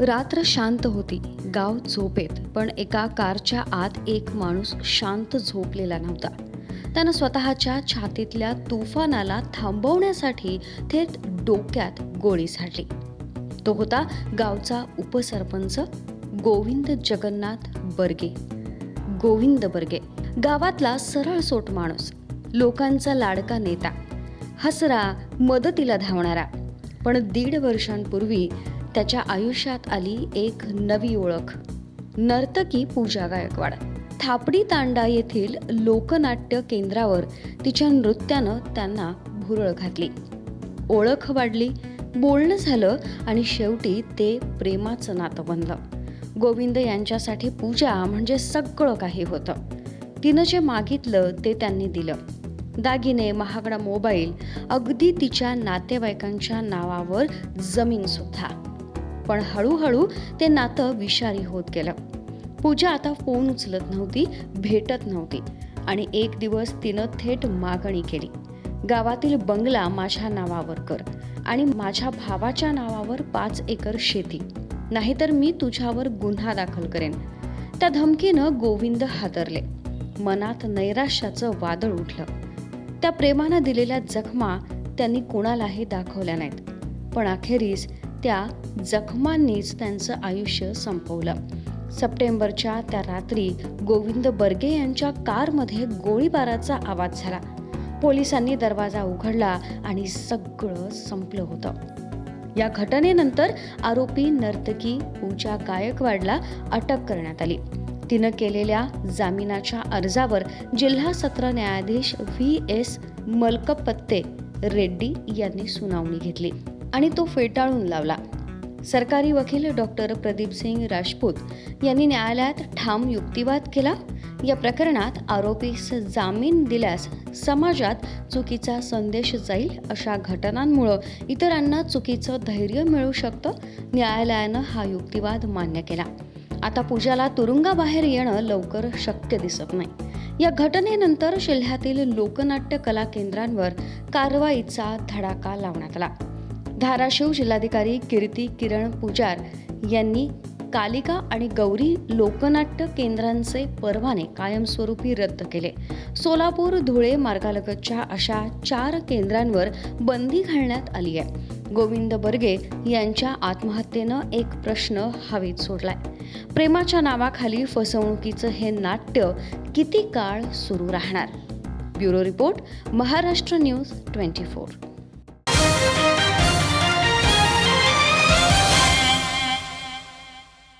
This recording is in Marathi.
रात्र शांत होती. गाव झोपेत पण एका कारच्या आत एक माणूस शांत झोपलेला नव्हता. त्यानं स्वतःच्या छातीतल्या तुफानाला थांबवण्यासाठी थेट डोक्यात गोळी झाडली तो होता गावचा उपसरपंच गोविंद जगन्नाथ बर्गे. गोविंद बर्गे गावातला सरळ सोट माणूस लोकांचा लाडका नेता. हसरा मदतीला धावणारा. पण दीड वर्षांपूर्वी त्याच्या आयुष्यात आली एक नवी ओळख. नर्तकी पूजा गायकवाड. थापडी तांडा येथील लोकनाट्य केंद्रावर तिच्या नृत्यानं त्यांना भुरळ घातली. ओळख वाढली बोलणं झालं आणि शेवटी ते प्रेमाचं नातं बनलं. गोविंद यांच्यासाठी पूजा म्हणजे सगळं काही होतं. तिनं जे मागितलं ते त्यांनी दिलं. दागिने महागडा मोबाईल अगदी तिच्या नातेवाईकांच्या नावावर जमीन सुद्धा. पण हळूहळू ते नातं विषारी होत गेलं. पूजा आता फोन उचलत नव्हती भेटत नव्हती आणि एक दिवस तिनं थेट मागणी केली. गावातील बंगला माझ्या नावावर कर आणि माझ्या भावाच्या नावावर पाच एकर शेती. नाहीतर मी तुझ्यावर गुन्हा दाखल करेन. त्या धमकीनं गोविंद हादरले. मनात नैराश्याचं वादळ उठलं. त्या प्रेमानं दिलेल्या जखमा त्यांनी कुणालाही दाखवल्या नाहीत. पण अखेरीस त्या जखमांनीच त्यांचं आयुष्य संपवलं. सप्टेंबरच्या त्या रात्री गोविंद बर्गे यांच्या कारमध्ये गोळीबाराचा आवाज झाला. पोलिसांनी दरवाजा उघडला आणि सगळं संपलं होतं. या घटनेनंतर आरोपी नर्तकी पूजा गायकवाडला अटक करण्यात आली. तिनं केलेल्या जामिनाच्या अर्जावर जिल्हा सत्र न्यायाधीश व्ही एस मलकपत्ते रेड्डी यांनी सुनावणी घेतली. आणि तो फेटाळून लावला. सरकारी वकील डॉक्टर प्रदीप सिंग राजपूत यांनी न्यायालयात ठाम युक्तिवाद केला. या प्रकरणात आरोपीस जामीन दिल्यास समाजात चुकीचा संदेश जाईल अशा घटनांमुळं इतरांना चुकीचं धैर्य मिळू शकतं न्यायालयानं हा युक्तिवाद मान्य केला. आता पूजाला तुरुंगाबाहेर येणं लवकर शक्य दिसत नाही. या घटनेनंतर जिल्ह्यातील लोकनाट्य कला केंद्रांवर कारवाईचा धडाका लावण्यात आला. धाराशिव जिल्हाधिकारी कीर्ती किरण पुजार यांनी कालिका आणि गौरी लोकनाट्य केंद्रांचे परवाने कायमस्वरूपी रद्द केले. सोलापूर धुळे मार्गालगतच्या अशा चार केंद्रांवर बंदी घालण्यात आली आहे. गोविंद बर्गे यांच्या आत्महत्येनं एक प्रश्न हवेत सोडलाय. प्रेमाच्या नावाखाली फसवणुकीचं हे नाट्य किती काळ सुरू राहणार? Bureau report Maharashtra news twenty four.